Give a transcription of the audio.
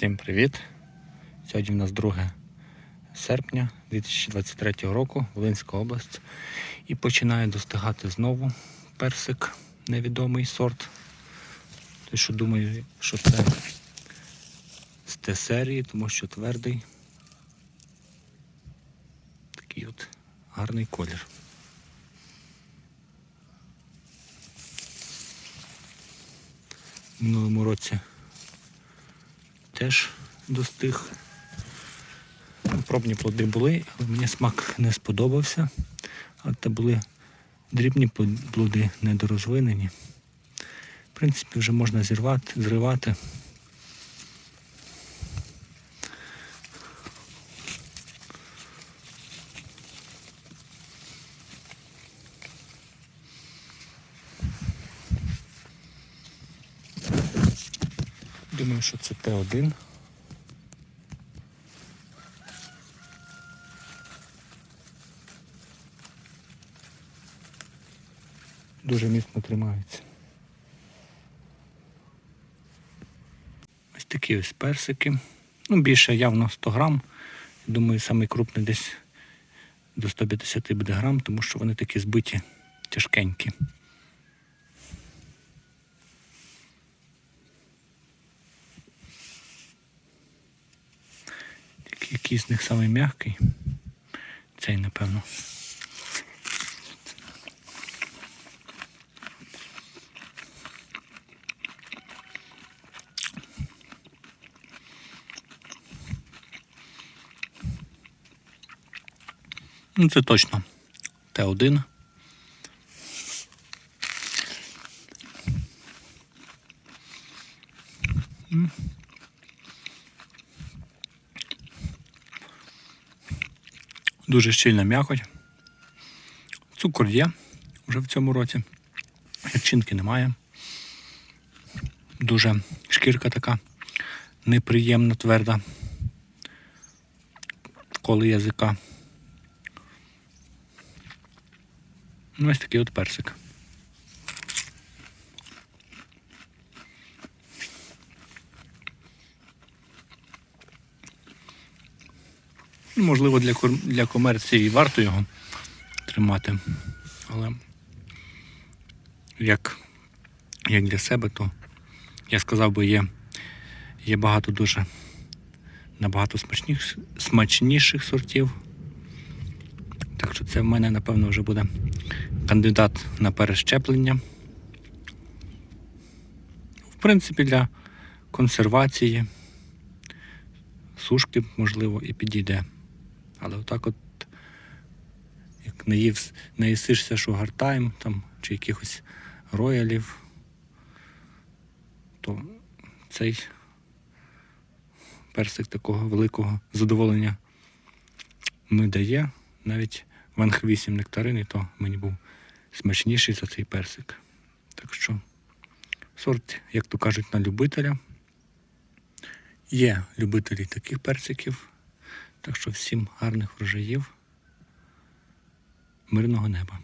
Всім привіт! Сьогодні в нас 2 серпня 2023 року, Волинська область. І починає достигати знову персик, невідомий сорт. Той, що думаю, що це з Т-серії, тому що твердий. Такий от гарний колір. В минулому році теж достиг. Пробні плоди були, але мені смак не сподобався. А це були дрібні плоди недорозвинені. В принципі, вже можна зірвати, зривати. Думаю, що це Т1. Дуже міцно тримається. Ось такі ось персики. Ну, більше явно 100 грам. Думаю, самий крупний десь до 150 буде грам, тому що вони такі збиті, тяжкенькі. Такий, який з них самий м'який. Цей, напевно. Ну, це точно Т1. М. Дуже щільна м'якоть. Цукор є вже в цьому році. Гірчинки немає. Дуже шкірка така неприємна, тверда. Коли язика. Ну, ось такий от персик. Можливо, для, для комерції варто його тримати. Але як, як для себе, то я сказав би, є, є багато дуже набагато смачніших, смачніших сортів. Так що це в мене, напевно, вже буде кандидат на перещеплення. В принципі, для консервації, сушки, можливо, і підійде. Але отак от, як наїв, наїсишся шугартайм там, чи якихось роялів, то цей персик такого великого задоволення не дає. Навіть в Анх 8 нектарини, то мені був смачніший за цей персик. Так що сорт, як то кажуть, на любителя. Є любителі таких персиків. Так що всім гарних врожаїв, мирного неба.